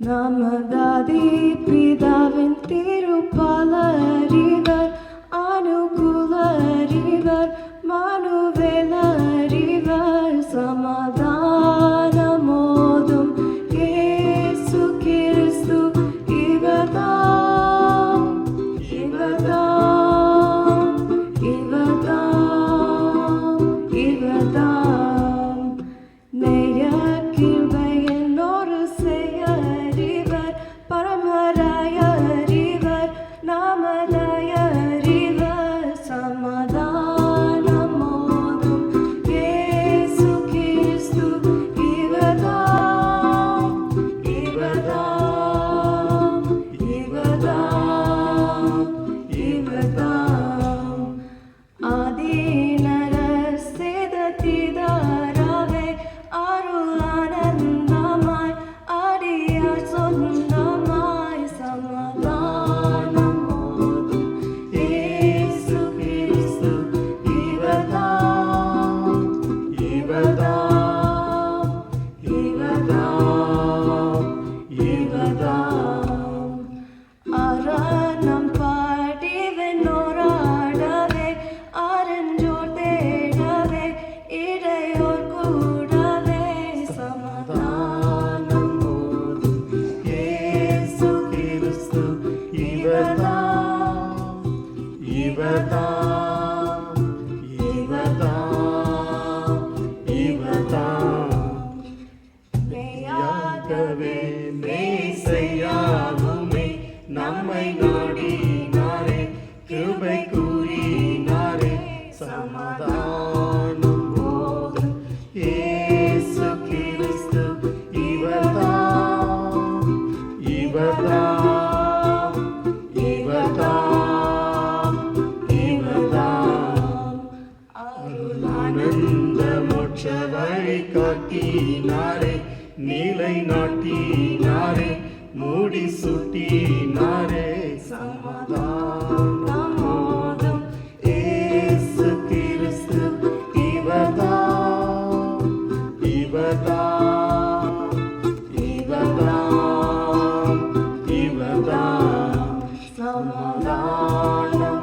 தேவாதி பிதாவின் திருப்பாலறிவர் அனுகூலறிவர் மனுவேலறிவர் சமாதானமோதும் மெய்யாகவே மெய்சையாகுமே நம்மை நாடினாரே கிருபை கூறினாரே சமாதானம் போது. ஏசு கிறிஸ்து இவர்தாம் இவர்தாம் இவர்தாம் இவர்தாம் அருளானந்த மோட்ச வழி காட்டினாரே நீலை நாட்டி நாரே மூடி சுட்டி நாரே சமாதானம் ஏசு கிறிஸ்து இவதா இவதா இவதா இவதா சமாதானம்